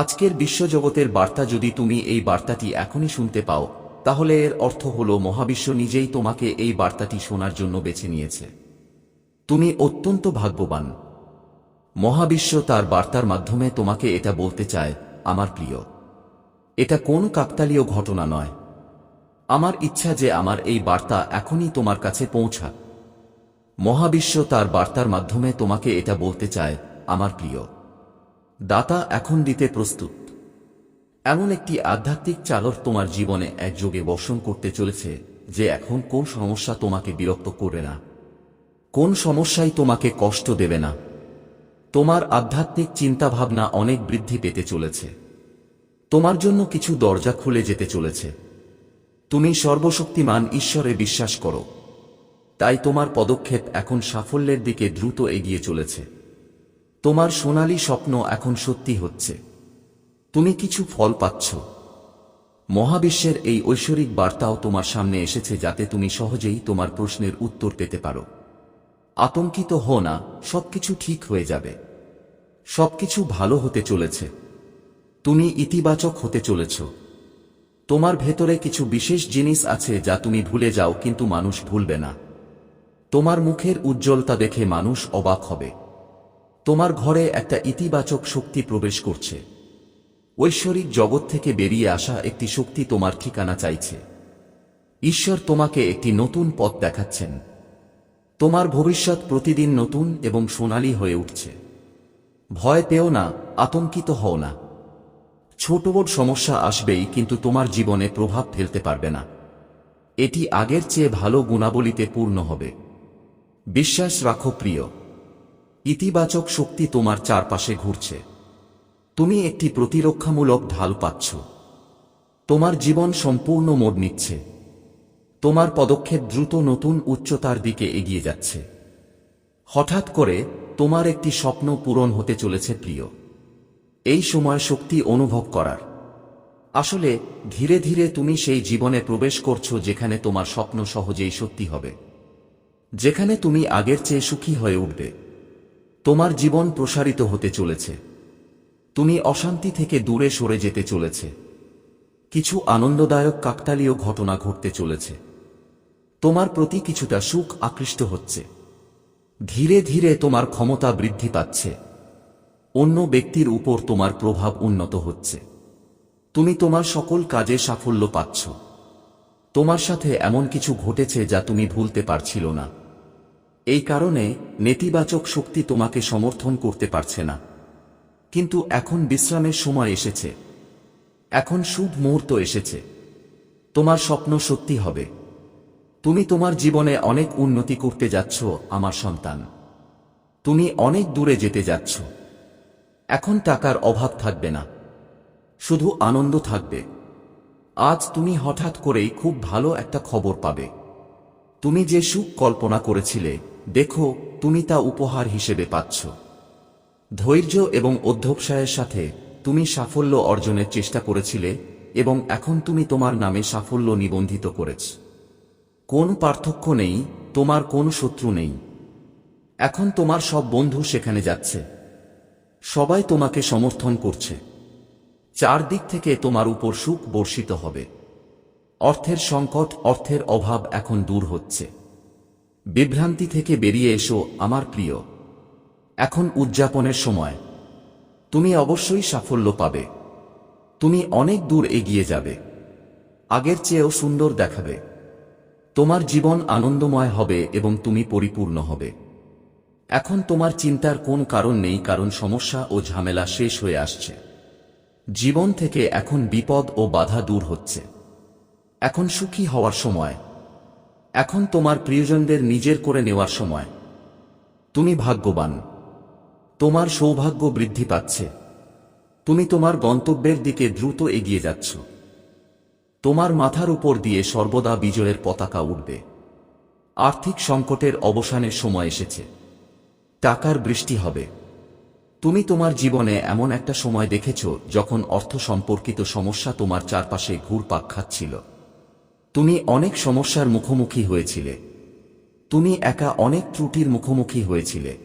আজকের বিশ্বজগতের বার্তা যদি তুমি এই বার্তাটি এখনই শুনতে পাও, তাহলে এর অর্থ হল মহাবিশ্ব নিজেই তোমাকে এই বার্তাটি শোনার জন্য বেছে নিয়েছে। তুমি অত্যন্ত ভাগ্যবান। মহাবিশ্ব তার বার্তার মাধ্যমে তোমাকে এটা বলতে চায়, আমার প্রিয়, এটা কোন কাকতালীয় ঘটনা নয়। আমার ইচ্ছা যে আমার এই বার্তা এখনই তোমার কাছে পৌঁছাক। মহাবিশ্ব তার বার্তার মাধ্যমে তোমাকে এটা বলতে চায়, আমার প্রিয় দাতা এখন দিতে প্রস্তুত। এমন একটি আধ্যাত্মিক চালক তোমার জীবনে একযোগে বর্ষণ করতে চলেছে যে এখন কোন সমস্যা তোমাকে বিরক্ত করবে না। কোন সমস্যাই তোমাকে কষ্ট দেবে না। তোমার আধ্যাত্মিক চিন্তাভাবনা অনেক বৃদ্ধি পেতে চলেছে। তোমার জন্য কিছু দরজা খুলে যেতে চলেছে। তুমি সর্বশক্তিমান ঈশ্বরে বিশ্বাস করো। তাই তোমার পদক্ষেপ এখন সাফল্যের দিকে দ্রুত এগিয়ে চলেছে। তোমার সোনালী স্বপ্ন এখন সত্যি হচ্ছে। তুমি কিছু ফল পাচ্ছ। মহাবিশ্বের এই ঐশ্বরিক বার্তাও তোমার সামনে এসেছে যাতে তুমি সহজেই তোমার প্রশ্নের উত্তর পেতে পারো। আতঙ্কিত হো না, সবকিছু ঠিক হয়ে যাবে। সবকিছু ভালো হতে চলেছে। তুমি ইতিবাচক হতে চলেছ। তোমার ভেতরে কিছু বিশেষ জিনিস আছে যা তুমি ভুলে যাও, কিন্তু মানুষ ভুলবে না। তোমার মুখের উজ্জ্বলতা দেখে মানুষ অবাক হবে। তোমার ঘরে একটা ইতিবাচক শক্তি প্রবেশ করছে। ঐশ্বরিক জগৎ থেকে বেরিয়ে আসা একটি শক্তি তোমার ঠিকানা চাইছে। ঈশ্বর তোমাকে একটি নতুন পথ দেখাচ্ছেন। তোমার ভবিষ্যৎ প্রতিদিন নতুন এবং সোনালী হয়ে উঠছে। ভয় পেও না, আতঙ্কিত হও না। ছোট বড় সমস্যা আসবেই, কিন্তু তোমার জীবনে প্রভাব ফেলতে পারবে না। এটি আগের চেয়ে ভালো গুণাবলীতে পূর্ণ হবে। বিশ্বাস রাখো প্রিয়। ইতিবাচক শক্তি তোমার চারপাশে ঘুরছে। তুমি একটি প্রতিরক্ষামূলক ঢাল পাচ্ছ। তোমার জীবন সম্পূর্ণ মোড় নিচ্ছে। তোমার পদক্ষেপ দ্রুত নতুন উচ্চতার দিকে এগিয়ে যাচ্ছে। হঠাৎ করে তোমার একটি স্বপ্ন পূরণ হতে চলেছে প্রিয়। এই সময় শক্তি অনুভব করার। আসলে, ধীরে ধীরে তুমি সেই জীবনে প্রবেশ করছ যেখানে তোমার স্বপ্ন সহজেই সত্যি হবে। যেখানে তুমি আগের চেয়ে সুখী হয়ে উঠবে। তোমার জীবন প্রসারিত হতে চলেছে। তুমি অশান্তি থেকে দূরে সরে যেতে চলেছে। কিছু আনন্দদায়ক কাকতালীয় ঘটনা ঘটতে চলেছে। তোমার প্রতি কিছুটা সুখ আকৃষ্ট হচ্ছে। ধীরে ধীরে তোমার ক্ষমতা বৃদ্ধি পাচ্ছে। অন্য ব্যক্তির উপর তোমার প্রভাব উন্নত হচ্ছে। তুমি তোমার সকল কাজে সাফল্য পাচ্ছ। তোমার সাথে এমন কিছু ঘটেছে যা তুমি ভুলতে পারছিল না। এই কারণে নেতিবাচক শক্তি তোমাকে সমর্থন করতে পারছে না। কিন্তু এখন বিশ্রামের সময় এসেছে। এখন শুভ মুহূর্ত এসেছে। তোমার স্বপ্ন সত্যি হবে। তুমি তোমার জীবনে অনেক উন্নতি করতে যাচ্ছ, আমার সন্তান। তুমি অনেক দূরে যেতে যাচ্ছ। এখন টাকার অভাব থাকবে না। শুধু আনন্দ থাকবে। আজ তুমি হঠাৎ করেই খুব ভালো একটা খবর পাবে। তুমি যে সুখ কল্পনা করেছিলে দেখো, তুমি তা উপহার হিসেবে পাচ্ছ। ধৈর্য এবং অধ্যবসায়ের সাথে তুমি সাফল্য অর্জনের চেষ্টা করেছিলে এবং এখন তুমি তোমার নামে সাফল্য নিবন্ধিত করেছ। কোন পার্থক্য নেই, তোমার কোন শত্রু নেই। এখন তোমার সব বন্ধু সেখানে যাচ্ছে। সবাই তোমাকে সমর্থন করছে। চারদিক থেকে তোমার উপর সুখ বর্ষিত হবে। অর্থের সংকট, অর্থের অভাব এখন দূর হচ্ছে। বিভ্রান্তি থেকে বেরিয়ে এসো, আমার প্রিয়। এখন উদযাপনের সময়। তুমি অবশ্যই সাফল্য পাবে। তুমি অনেক দূর এগিয়ে যাবে। আগের চেয়েও সুন্দর দেখাবে। তোমার জীবন আনন্দময় হবে এবং তুমি পরিপূর্ণ হবে। এখন তোমার চিন্তার কোন কারণ নেই, কারণ সমস্যা ও ঝামেলা শেষ হয়ে আসছে। জীবন থেকে এখন বিপদ ও বাধা দূর হচ্ছে। এখন সুখী হওয়ার সময়। এখন তোমার প্রিয়জনদের নিজের করে নেওয়ার সময়। তুমি ভাগ্যবান। তোমার সৌভাগ্য বৃদ্ধি পাচ্ছে। তুমি তোমার গন্তব্যের দিকে দ্রুত এগিয়ে যাচ্ছ। তোমার মাথার উপর দিয়ে সর্বদা বিজয়ের পতাকা উঠবে আর্থিক সংকটের অবসানের সময় এসেছে। টাকার বৃষ্টি হবে। তুমি তোমার জীবনে এমন একটা সময় দেখেছ যখন অর্থ সম্পর্কিত সমস্যা তোমার চারপাশে ঘুরপাক খাচ্ছিল। তুমি অনেক সমস্যার মুখোমুখি হয়েছিলে। তুমি একা অনেক ত্রুটির মুখোমুখি হয়েছিলে।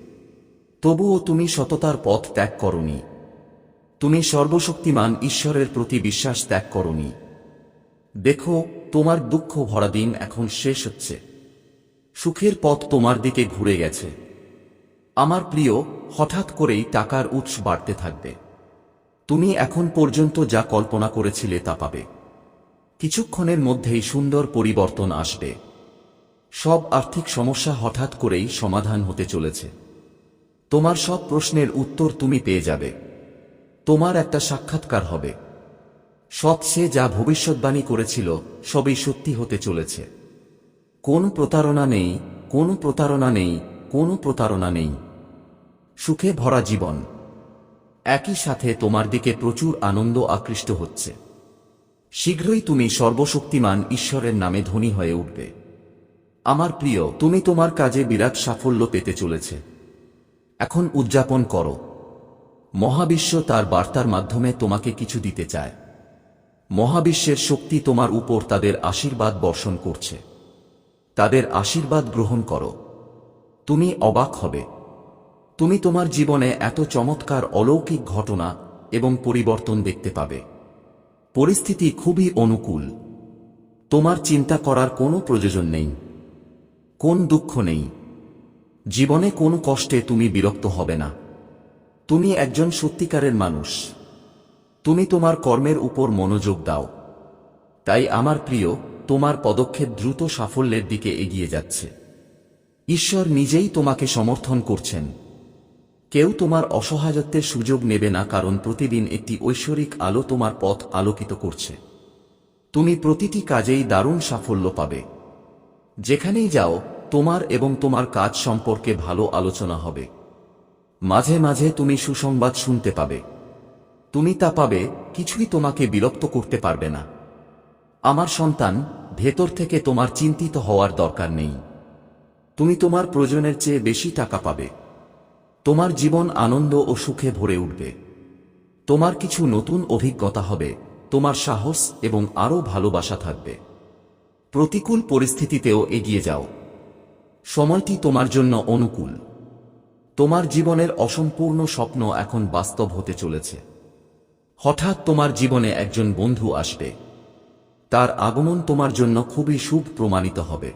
তবুও তুমি সততার পথ ত্যাগ করনি। তুমি সর্বশক্তিমান ঈশ্বরের প্রতি বিশ্বাস ত্যাগ করনি। দেখো, তোমার দুঃখ ভরা দিন এখন শেষ হচ্ছে। সুখের পথ তোমার দিকে ঘুরে গেছে। আমার প্রিয়, হঠাৎ করেই টাকার উৎস বাড়তে থাকবে। তুমি এখন পর্যন্ত যা কল্পনা করেছিলে তা পাবে। কিছুক্ষণের মধ্যেই সুন্দর পরিবর্তন আসবে। সব আর্থিক সমস্যা হঠাৎ করেই সমাধান হতে চলেছে। তোমার সব প্রশ্নের উত্তর তুমি পেয়ে যাবে। তোমার একটা সাক্ষাৎকার হবে। সৎ সে যা ভবিষ্যৎবাণী করেছিল, সবই সত্যি হতে চলেছে। কোন প্রতারণা নেই, কোন প্রতারণা নেই, কোন প্রতারণা নেই। সুখে ভরা জীবন। একই সাথে তোমার দিকে প্রচুর আনন্দ আকৃষ্ট হচ্ছে। শীঘ্রই তুমি সর্বশক্তিমান ঈশ্বরের নামে ধনী হয়ে উঠবে। আমার প্রিয়, তুমি তোমার কাজে বিরাট সাফল্য পেতে চলেছে। এখন উদযাপন করো। মহাবিশ্ব তার বার্তার মাধ্যমে তোমাকে কিছু দিতে চায়। মহাবিশ্বের শক্তি তোমার উপর তাদের আশীর্বাদ বর্ষণ করছে। তাদের আশীর্বাদ গ্রহণ করো। তুমি অবাক হবে। তুমি তোমার জীবনে এত চমৎকার অলৌকিক ঘটনা এবং পরিবর্তন দেখতে পাবে। পরিস্থিতি খুবই অনুকূল। তোমার চিন্তা করার কোনো প্রয়োজন নেই। কোন দুঃখ নেই। জীবনে কোন কষ্টে তুমি বিরক্ত হবে না। তুমি একজন সত্যিকারের মানুষ। তুমি তোমার কর্মের উপর মনোযোগ দাও। তাই আমার প্রিয়, তোমার পদক্ষেপ দ্রুত সাফল্যের দিকে এগিয়ে যাচ্ছে। ঈশ্বর নিজেই তোমাকে সমর্থন করছেন। কেউ তোমার অসহায়ত্বের সুযোগ নেবে না কারণ প্রতিদিন একটি ঐশ্বরিক আলো তোমার পথ আলোকিত করছে। তুমি প্রতিটি কাজেই দারুণ সাফল্য পাবে। যেখানেই যাও, তোমার এবং তোমার কাজ সম্পর্কে ভালো আলোচনা হবে। মাঝে মাঝে তুমি সুসংবাদ শুনতে পাবে। তুমি তা পাবে, কিছুই তোমাকে বিরক্ত করতে পারবে না। আমার সন্তান, ভেতর থেকে তোমার চিন্তিত হওয়ার দরকার নেই। তুমি তোমার প্রয়োজনের চেয়ে বেশি টাকা পাবে। তোমার জীবন আনন্দ ও সুখে ভরে উঠবে। তোমার কিছু নতুন অভিজ্ঞতা হবে, তোমার সাহস এবং আরও ভালোবাসা থাকবে। প্রতিকূল পরিস্থিতিতেও এগিয়ে যাও। সময়টি তোমার জন্য অনুকূল। তোমার জীবনের অসম্পূর্ণ স্বপ্ন এখন বাস্তব হতে চলেছে। হঠাৎ তোমার জীবনে একজন বন্ধু আসবে। তার আগমন তোমার জন্য খুবই শুভ প্রমাণিত হবে।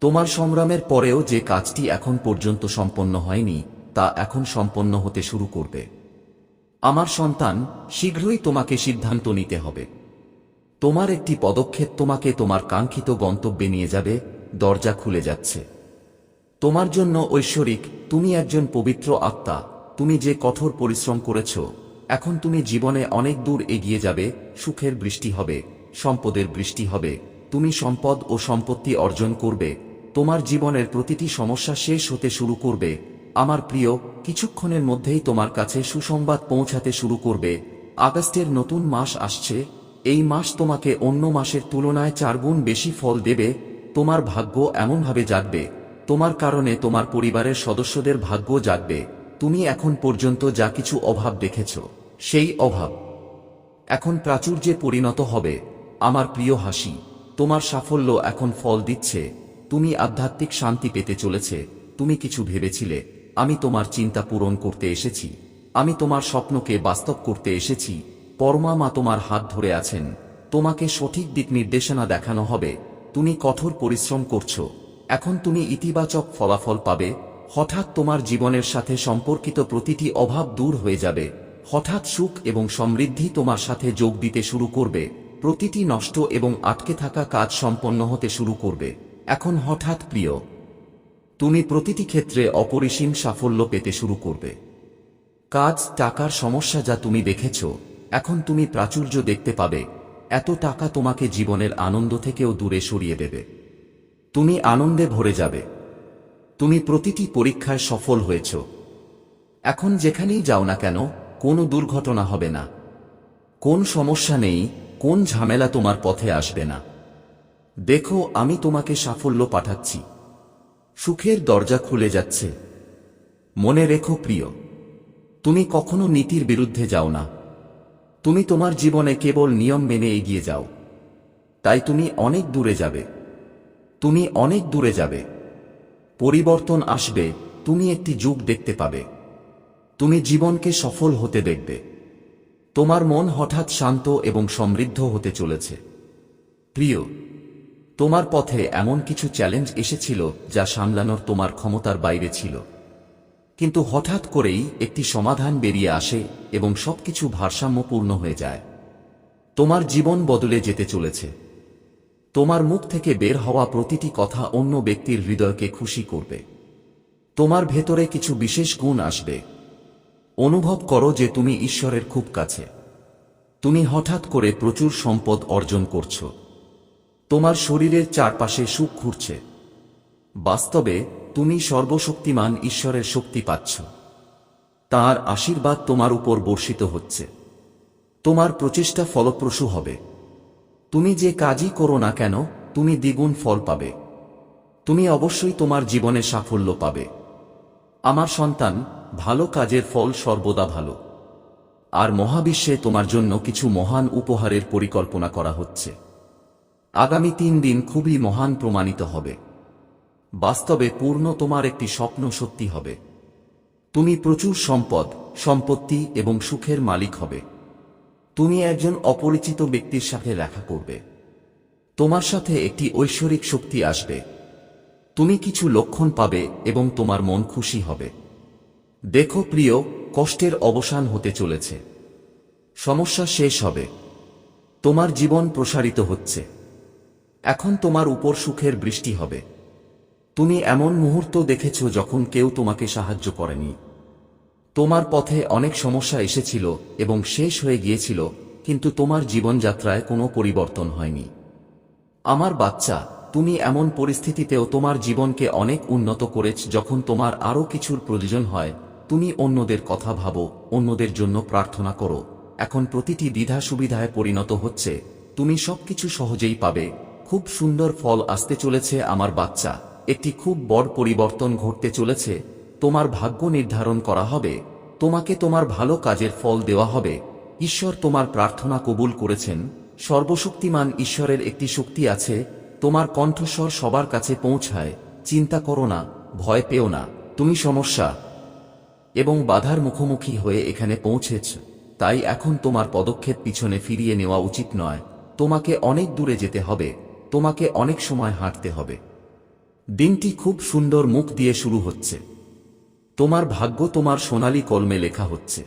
তোমার সংগ্রামের পরেও যে কাজটি এখন পর্যন্ত সম্পন্ন হয়নি তা এখন সম্পন্ন হতে শুরু করবে। আমার সন্তান, শীঘ্রই তোমাকে সিদ্ধান্ত নিতে হবে। তোমার একটি পদক্ষেপ তোমাকে তোমার কাঙ্ক্ষিত গন্তব্যে নিয়ে যাবে, দরজা খুলে যাচ্ছে। তোমার জন্য ঐশ্বরিক, তুমি একজন পবিত্র আত্মা, তুমি যে কঠোর পরিশ্রম করেছ, এখন তুমি জীবনে অনেক দূর এগিয়ে যাবে, সুখের বৃষ্টি হবে, সম্পদের বৃষ্টি হবে, তুমি সম্পদ ও সম্পত্তি অর্জন করবে, তোমার জীবনের প্রতিটি সমস্যা শেষ হতে শুরু করবে আমার প্রিয়, কিছুক্ষণের মধ্যেই তোমার কাছে সুসংবাদ পৌঁছাতে শুরু করবে। আগস্টের নতুন মাস আসছে, এই মাস তোমাকে অন্য মাসের তুলনায় চারগুণ বেশি ফল দেবে, তোমার ভাগ্য এমনভাবে জাগবে। তোমার কারণে তোমার পরিবারের সদস্যদের ভাগ্য জাগবে। তুমি এখন পর্যন্ত যা কিছু অভাব দেখেছ, সেই অভাব। এখন প্রাচুর্যে পরিণত হবে। আমার প্রিয় হাসি, তোমার সাফল্য এখন ফল দিচ্ছে। তুমি আধ্যাত্মিক শান্তি পেতে চলেছে। তুমি কিছু ভেবেছিলে। আমি তোমার চিন্তা পূরণ করতে এসেছি। আমি তোমার স্বপ্নকে বাস্তব করতে এসেছি। পরমা মা তোমার হাত ধরে আছেন। তোমাকে সঠিক দিক নির্দেশনা দেখানো হবে। তুমি কঠোর পরিশ্রম করছ। এখন তুমি ইতিবাচক ফলাফল পাবে। হঠাৎ তোমার জীবনের সাথে সম্পর্কিত প্রতিটি অভাব দূর হয়ে যাবে। হঠাৎ সুখ এবং সমৃদ্ধি তোমার সাথে যোগ দিতে শুরু করবে। প্রতিটি নষ্ট এবং আটকে থাকা কাজ সম্পন্ন হতে শুরু করবে। এখন হঠাৎ প্রিয় তুমি প্রতিটি ক্ষেত্রে অপরিসীম সাফল্য পেতে শুরু করবে। কাজ টাকার সমস্যা যা তুমি দেখেছ, এখন তুমি প্রাচুর্য দেখতে পাবে, এত টাকা তোমাকে জীবনের আনন্দ থেকেও দূরে সরিয়ে দেবে। তুমি আনন্দে ভরে যাবে। তুমি প্রতিটি পরীক্ষায় সফল হয়েছ। এখন যেখানেই যাও না কেন, কোনো দুর্ঘটনা হবে না। কোন সমস্যা নেই, কোন ঝামেলা তোমার পথে আসবে না। দেখো, আমি তোমাকে সাফল্য পাঠাচ্ছি। সুখের দরজা খুলে যাচ্ছে। মনে রেখো প্রিয়, তুমি কখনো নীতির বিরুদ্ধে যাও না। তুমি তোমার জীবনে কেবল নিয়ম মেনে এগিয়ে যাও। তাই তুমি অনেক দূরে যাবে। তুমি অনেক দূরে যাবে। পরিবর্তন আসবে, তুমি একটি যুগ দেখতে পাবে। তুমি জীবনকে সফল হতে দেখবে। তোমার মন হঠাৎ শান্ত এবং সমৃদ্ধ হতে চলেছে। প্রিয় তোমার পথে এমন কিছু চ্যালেঞ্জ এসেছিল যা সামলানোর তোমার ক্ষমতার বাইরে ছিল। কিন্তু হঠাৎ করেই একটি সমাধান বেরিয়ে আসে এবং সবকিছু ভারসাম্যপূর্ণ হয়ে যায়। তোমার জীবন বদলে যেতে চলেছে। তোমার মুখ থেকে বের হওয়া প্রতিটি কথা অন্য ব্যক্তির হৃদয়কে খুশি করবে। তোমার ভেতরে কিছু বিশেষ গুণ আসবে। অনুভব করো যে তুমি ঈশ্বরের খুব কাছে। তুমি হঠাৎ করে প্রচুর সম্পদ অর্জন করছ। তোমার শরীরের চারপাশে সুখ ঘুরছে। বাস্তবে, তুমি সর্বশক্তিমান ঈশ্বরের শক্তি পাচ্ছ। তার আশীর্বাদ তোমার উপর বর্ষিত হচ্ছে। তোমার প্রচেষ্টা ফলপ্রসূ হবে। তুমি যে কাজই করো না কেন, তুমি দ্বিগুণ ফল পাবে। তুমি অবশ্যই তোমার জীবনে সাফল্য পাবে। আমার সন্তান, ভালো কাজের ফল সর্বদা ভালো। আর মহাবিশ্বে তোমার জন্য কিছু মহান উপহারের পরিকল্পনা করা হচ্ছে। আগামী তিন দিন খুবই মহান প্রমাণিত হবে। বাস্তবে পূর্ণ তোমার একটি স্বপ্ন সত্যি হবে। তুমি প্রচুর সম্পদ, সম্পত্তি এবং সুখের মালিক হবে। তুমি একজন অপরিচিত ব্যক্তির সাথে দেখা করবে। তোমার সাথে একটি ঐশ্বরিক শক্তি আসবে। তুমি কিছু লক্ষণ পাবে এবং তোমার মন খুশি হবে। দেখো প্রিয়, কষ্টের অবসান হতে চলেছে। সমস্যা শেষ হবে। তোমার জীবন প্রসারিত হচ্ছে। এখন তোমার উপর সুখের বৃষ্টি হবে। তুমি এমন মুহূর্ত দেখেছ যখন কেউ তোমাকে সাহায্য করেনি। তোমার পথে অনেক সমস্যা এসেছিল এবং শেষ হয়ে গিয়েছিল, কিন্তু তোমার জীবনযাত্রায় কোনো পরিবর্তন হয়নি। আমার বাচ্চা, তুমি এমন পরিস্থিতিতেও তোমার জীবনকে অনেক উন্নত করেছ যখন তোমার আরও কিছুর প্রয়োজন হয়। তুমি অন্যদের কথা ভাবো, অন্যদের জন্য প্রার্থনা করো। এখন প্রতিটি দ্বিধা সুবিধায় পরিণত হচ্ছে। তুমি সবকিছু সহজেই পাবে। খুব সুন্দর ফল আসতে চলেছে আমার বাচ্চা। একটি খুব বড় পরিবর্তন ঘটতে চলেছে। তোমার ভাগ্য নির্ধারণ করা হবে। তোমাকে তোমার ভালো কাজের ফল দেওয়া হবে। ঈশ্বর তোমার প্রার্থনা কবুল করেছেন। সর্বশক্তিমান ঈশ্বরের একটি শক্তি আছে। তোমার কণ্ঠস্বর সবার কাছে পৌঁছায়। চিন্তা করো না, ভয় পেও না। তুমি সমস্যা এবং বাধার মুখোমুখি হয়ে এখানে পৌঁছেছ। তাই এখন তোমার পদক্ষেপ পিছনে ফিরিয়ে নেওয়া উচিত নয়। তোমাকে অনেক দূরে যেতে হবে। তোমাকে অনেক সময় হাঁটতে হবে। দিনটি খুব সুন্দর মুখ দিয়ে শুরু হচ্ছে। তোমার ভাগ্য তোমার সোনালি কলমে লেখা হচ্ছে।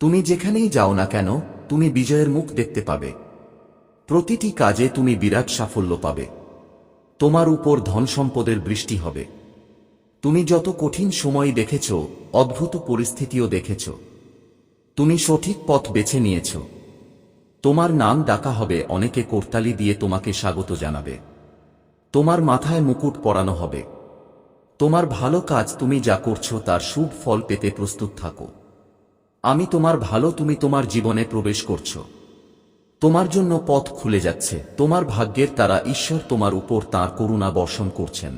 তুমি যেখানেই যাও না কেন, তুমি বিজয়ের মুখ দেখতে পাবে। প্রতিটি কাজে তুমি বিরাট সাফল্য পাবে। তোমার উপর ধন সম্পদের বৃষ্টি হবে। তুমি যত কঠিন সময় দেখেছ, অদ্ভুত পরিস্থিতিও দেখেছ। তুমি সঠিক পথ বেছে নিয়েছ। তোমার নাম ডাকা হবে, অনেকে কোরতালি দিয়ে তোমাকে স্বাগত জানাবে। তোমার মাথায় মুকুট পরানো হবে। তোমার ভালো কাজ তুমি যা করছ তার শুভ ফল পেতে প্রস্তুত থাকো। আমি তোমার ভালো তুমি তোমার জীবনে প্রবেশ করছ। তোমার জন্য পথ খুলে যাচ্ছে। তোমার ভাগ্যের তারা ঈশ্বর তোমার উপর তার করুণা বর্ষণ করছেন।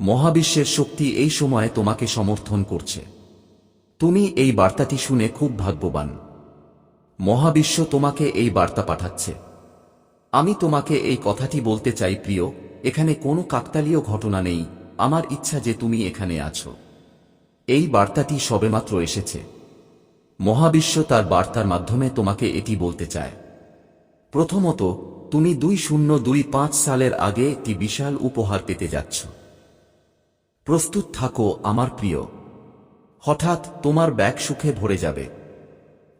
মহাবিশ্বের শক্তি এই সময়ে তোমাকে সমর্থন করছে। তুমি এই বার্তাটি শুনে খুব ভাগ্যবান। মহাবিশ্ব তোমাকে এই বার্তা পাঠাচ্ছে। আমি তোমাকে এই কথাটি বলতে চাই, প্রিয়, এখানে কোনো কাকতালীয় ঘটনা নেই, আমার ইচ্ছা যে তুমি এখানে আছো। এই বার্তাটি সবেমাত্র এসেছে। মহাবিশ্ব তার বার্তার মাধ্যমে তোমাকে এটি বলতে চায়। প্রথমত, তুমি দুই শূন্য দুই পাঁচ সালের আগে একটি বিশাল উপহার পেতে যাচ্ছ। প্রস্তুত থাকো, আমার প্রিয়। হঠাৎ তোমার ব্যাগ সুখে ভরে যাবে।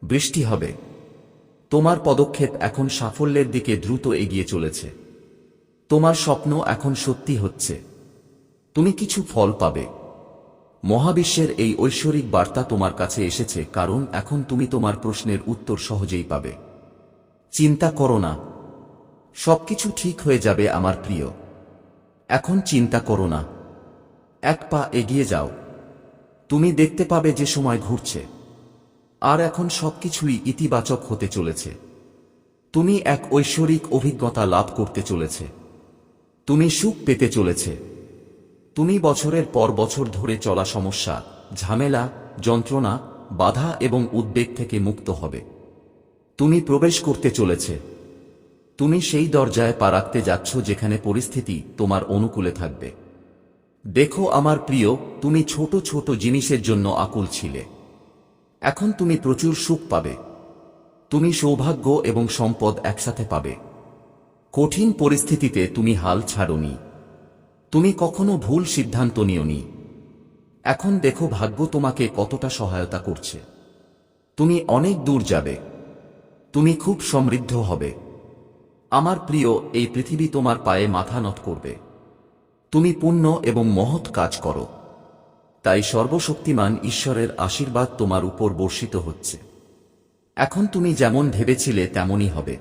বৃষ্টি হবে। তোমার পদক্ষেপ এখন সাফল্যের দিকে দ্রুত এগিয়ে চলেছে। তোমার স্বপ্ন এখন সত্যি হচ্ছে। তুমি কিছু ফল পাবে। মহাবিশ্বের এই ঐশ্বরিক বার্তা তোমার কাছে এসেছে, কারণ এখন তুমি তোমার প্রশ্নের উত্তর সহজেই পাবে। চিন্তা করো না। সবকিছু ঠিক হয়ে যাবে, আমার প্রিয়। এখন চিন্তা করো না। এক পা এগিয়ে যাও। তুমি দেখতে পাবে যে সময় ঘুরছে। আর এখন সবকিছুই ইতিবাচক হতে চলেছে। তুমি এক ঐশ্বরিক অভিজ্ঞতা লাভ করতে চলেছে। তুমি সুখ পেতে চলেছে। তুমি বছরের পর বছর ধরে চলা সমস্যা, ঝামেলা, যন্ত্রণা, বাধা এবং উদ্বেগ থেকে মুক্ত হবে। তুমি প্রবেশ করতে চলেছে। তুমি সেই দরজায় পা রাখতে যাচ্ছ যেখানে পরিস্থিতি তোমার অনুকূলে থাকবে। দেখো আমার প্রিয়, তুমি ছোট ছোট জিনিসের জন্য আকুল ছিলে। এখন তুমি প্রচুর সুখ পাবে। তুমি সৌভাগ্য এবং সম্পদ একসাথে পাবে। কঠিন পরিস্থিতিতে তুমি হাল ছাড়নি। তুমি কখনো ভুল সিদ্ধান্ত নিওনি। এখন দেখো ভাগ্য তোমাকে কতটা সহায়তা করছে। তুমি অনেক দূর যাবে। তুমি খুব সমৃদ্ধ হবে। আমার প্রিয়, এই পৃথিবী তোমার পায়ে মাথা নত করবে। তুমি পুণ্য এবং মহৎ কাজ করো। তাই সর্বশক্তিমান ঈশ্বরের আশীর্বাদ তোমার উপর বর্ষিত হচ্ছে। এখন তুমি যেমন ভেবেছিলে তেমনই হবে।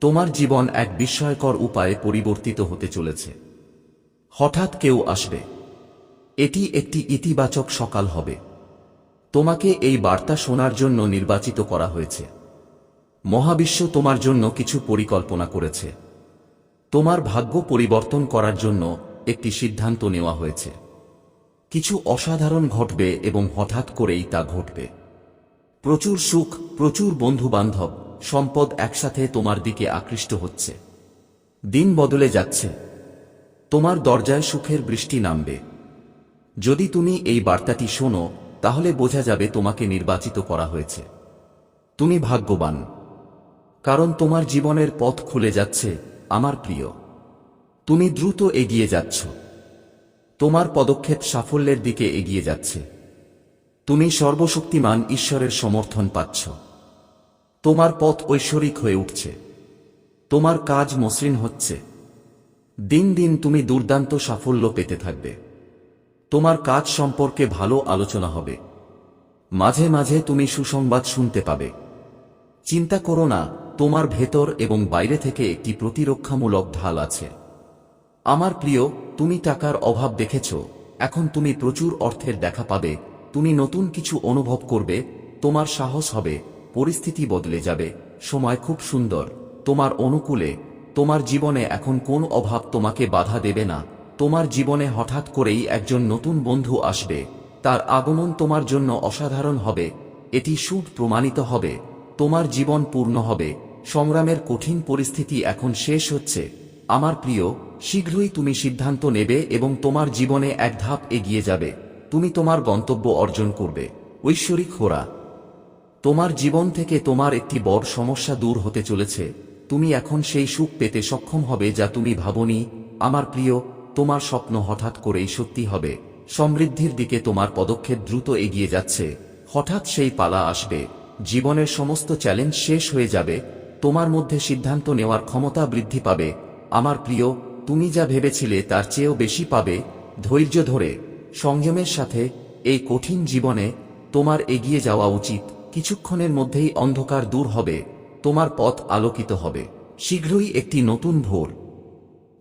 তোমার জীবন এক বিস্ময়কর উপায়ে পরিবর্তিত হতে চলেছে। হঠাৎ কেউ আসবে। এটি একটি ইতিবাচক সকাল হবে। তোমাকে এই বার্তা শোনার জন্য নির্বাচিত করা হয়েছে। মহাবিশ্ব তোমার জন্য কিছু পরিকল্পনা করেছে। তোমার ভাগ্য পরিবর্তন করার জন্য একটি সিদ্ধান্ত নেওয়া হয়েছে। কিছু অসাধারণ ঘটবে এবং হঠাৎ করেই তা ঘটবে। প্রচুর সুখ, প্রচুর বন্ধু বান্ধব সম্পদ একসাথে তোমার দিকে আকৃষ্ট হচ্ছে। দিন বদলে যাচ্ছে। তোমার দরজায় সুখের বৃষ্টি নামবে। যদি তুমি এই বার্তাটি শোনো, তাহলে বোঝা যাবে তোমাকে নির্বাচিত করা হয়েছে। তুমি ভাগ্যবান। কারণ তোমার জীবনের পথ খুলে যাচ্ছে, আমার প্রিয়। তুমি দ্রুত এগিয়ে যাচ্ছ। তোমার পদক্ষেপ সাফল্যের দিকে এগিয়ে যাচ্ছে। তুমি সর্বশক্তিমান ঈশ্বরের সমর্থন পাচ্ছ। তোমার পথ ঐশ্বরিক হয়ে উঠছে। তোমার কাজ মসৃণ হচ্ছে। দিন দিন তুমি দুর্দান্ত সাফল্য পেতে থাকবে। তোমার কাজ সম্পর্কে ভালো আলোচনা হবে। মাঝে মাঝে তুমি সুসংবাদ শুনতে পাবে। চিন্তা করো না, তোমার ভেতর এবং বাইরে থেকে একটি প্রতিরক্ষামূলক ঢাল আছে। আমার প্রিয় তুমি টাকার অভাব দেখেছ, এখন তুমি প্রচুর অর্থের দেখা পাবে, তুমি নতুন কিছু অনুভব করবে, তোমার সাহস হবে, পরিস্থিতি বদলে যাবে, সময় খুব সুন্দর, তোমার অনুকূলে, তোমার জীবনে এখন কোন অভাব তোমাকে বাধা দেবে না, তোমার জীবনে হঠাৎ করেই একজন নতুন বন্ধু আসবে, তার আগমন তোমার জন্য অসাধারণ হবে, এটি সুখ প্রমাণিত হবে, তোমার জীবন পূর্ণ হবে, সংগ্রামের কঠিন পরিস্থিতি এখন শেষ হচ্ছে। আমার প্রিয়, শীঘ্রই তুমি সিদ্ধান্ত নেবে এবং তোমার জীবনে এক ধাপ এগিয়ে যাবে। তুমি তোমার গন্তব্য অর্জন করবে। ঐশ্বরিক হোরা। তোমার জীবন থেকে তোমার একটি বড় সমস্যা দূর হতে চলেছে। তুমি এখন সেই সুখ পেতে সক্ষম হবে যা তুমি ভাবনি, আমার প্রিয়, তোমার স্বপ্ন হঠাৎ করেই সত্যি হবে। সমৃদ্ধির দিকে তোমার পদক্ষেপ দ্রুত এগিয়ে যাচ্ছে। হঠাৎ সেই পালা আসবে। জীবনের সমস্ত চ্যালেঞ্জ শেষ হয়ে যাবে। তোমার মধ্যে সিদ্ধান্ত নেওয়ার ক্ষমতা বৃদ্ধি পাবে। আমার প্রিয়, তুমি যা ভেবেছিলে তার চেয়েও বেশি পাবে, ধৈর্য ধরে, সংযমের সাথে, এই কঠিন জীবনে, তোমার এগিয়ে যাওয়া উচিত, কিছুক্ষণের মধ্যেই অন্ধকার দূর হবে, তোমার পথ আলোকিত হবে, শীঘ্রই একটি নতুন ভোর।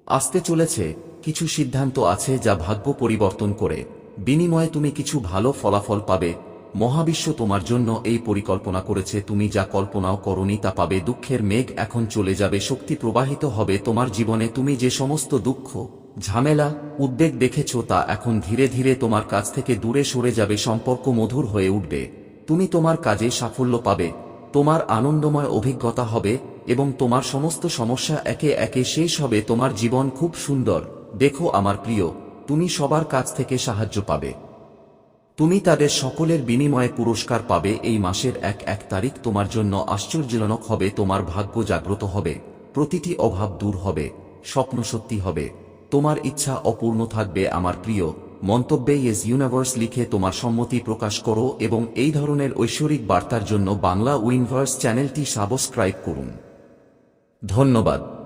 আসতে চলেছে, কিছু সিদ্ধান্ত আছে যা ভাগ্য পরিবর্তন করে, বিনিময়ে তুমি কিছু ভালো ফলাফল পাবে মহাবিশ্ব তোমার জন্য এই পরিকল্পনা করেছে, তুমি যা কল্পনাও করনি তা পাবে, দুঃখের মেঘ এখন চলে যাবে, শক্তি প্রবাহিত হবে তোমার জীবনে, তুমি যে সমস্ত দুঃখ, ঝামেলা, উদ্বেগ দেখেছ তা এখন ধীরে ধীরে তোমার কাছ থেকে দূরে সরে যাবে, সম্পর্ক মধুর হয়ে উঠবে। তুমি তোমার কাজে সাফল্য পাবে, তোমার আনন্দময় অভিজ্ঞতা হবে এবং তোমার সমস্ত সমস্যা একে একে শেষ হবে, তোমার জীবন খুব সুন্দর। দেখো আমার প্রিয়, তুমি সবার কাছ থেকে সাহায্য পাবে। তুমি তাদের সকলের বিনিময়ে পুরস্কার পাবে। এই মাসের এক এক তারিখ তোমার জন্য আশ্চর্যজনক হবে, তোমার ভাগ্য জাগ্রত হবে, প্রতিটি অভাব দূর হবে, স্বপ্ন সত্যি হবে। তোমার ইচ্ছা অপূর্ণ থাকবে, আমার প্রিয়। মন্তব্যে ইয়েস ইউনিভার্স লিখে তোমার সম্মতি প্রকাশ করো এবং এই ধরনের ঐশ্বরিক বার্তার জন্য বাংলা উইনভার্স চ্যানেলটি সাবস্ক্রাইব করুন। ধন্যবাদ।